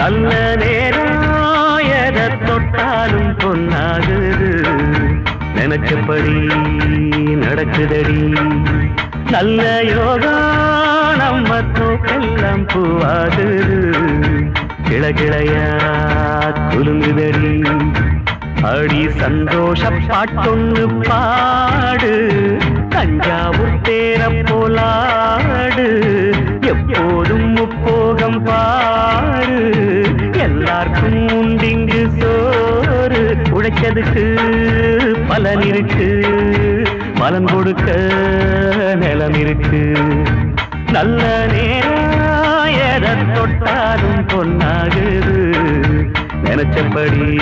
நல்ல நேரம் எதை தொட்டாலும் பொன்னாகுது. நினைச்சபடி நடக்குதடி. நல்ல யோகா நம்ம தோக்கெல்லாம் பூவாகுது. கிளகிளையா குலுங்குதடி. அடி சந்தோஷ பாட்டொன்னு பாடு. தஞ்சாவூர் தேர போலாடு. இருக்கு பலன் இருக்கு பலன் கொடுக்க நிலம் இருக்கு. நல்ல நேரம் எதை தொட்டாலும் பொன்னாகுது. நினைச்சபடி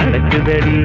நடக்குதடி.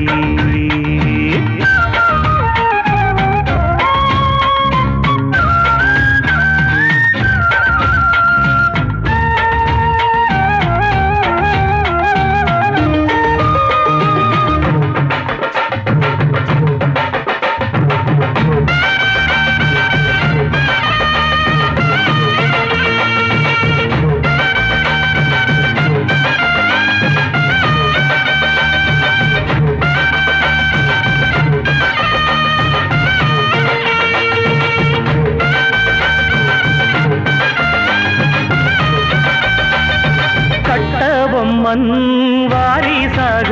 கட்டபொம்மன் வாரிசாக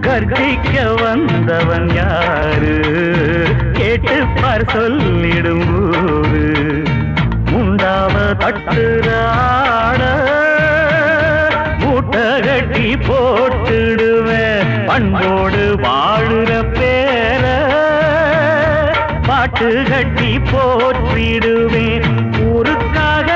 கற்பிக்க வந்தவன் யாரு? கேட்டுப்பார் சொல்லிடும் ஊரு உண்டாவ தட்டுறாட மூட்ட கட்டி போட்டுடுவேன். பண்போடு வாழுற பேர பாட்டு கட்டி போற்றிடுவேன். ஊருக்காக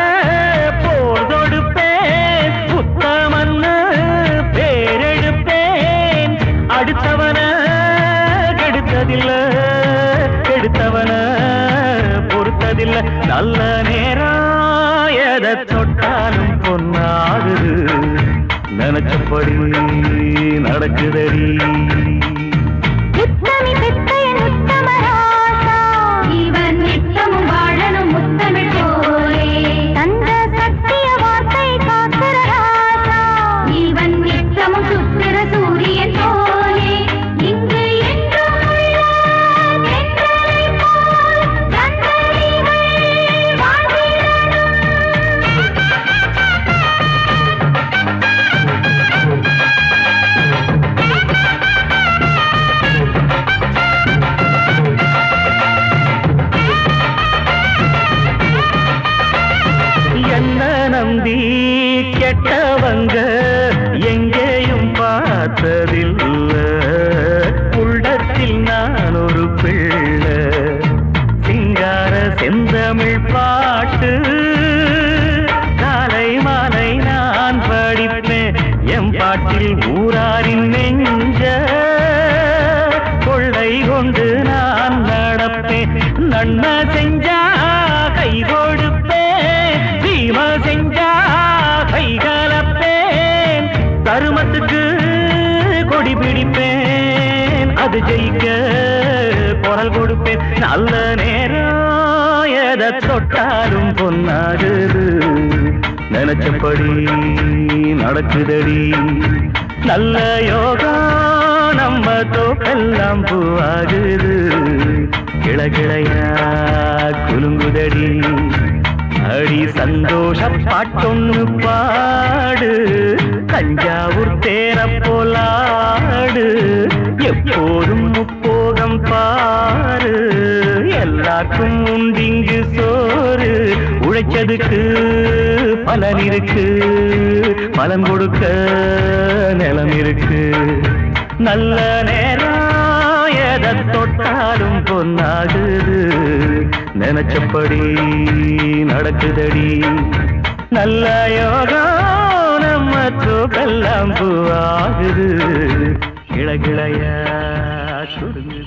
நல்ல நேரம் எதை தொட்டாலும் பொன்னாகுது. நினைச்சபடி நடக்குதடி. கெட்டவங்க எங்கேயும் பார்த்ததில்ல. உள்ளத்தில் நான் ஒரு பிள்ளை. சிங்கார செந்தமிழ் பாட்டு. காலை மாலை நான் படிப்பேன். எம் பாட்டில் ஊராரின் நெஞ்ச. கொள்ளை கொண்டு நான் நடப்பேன். நன்மை செஞ்ச பிடிப்பேன். அது ஜெயிக்க குரல் கொடுப்பேன். நல்ல நேரம் எதை தொட்டாலும் பொன்னாகுது. நினைச்சபடி நடக்குதடி. நல்ல யோகா நம்ம தோப்பெல்லாம் பூவாகுது. கிளகிளையா குலுங்குதடி. அடி சந்தோஷ பாட்டொன்னு பாடு. தஞ்சாவூர் தேர போலாடு எப்போதும் முப்போகம் பாரு. எல்லாருக்கும் உண்டிங்கு சோறு. உழைச்சதுக்கு பலன் இருக்கு. பலன் கொடுக்க நிலம் இருக்கு. நல்ல நேரம் எதை தொட்டாலும் பொன்னாகுது. நினைச்சபடி நடக்குதடி. நல்ல யோகம் நம்ம தோக்கெல்லாம் பூவாகுது கிளகிளைய சுடுங்க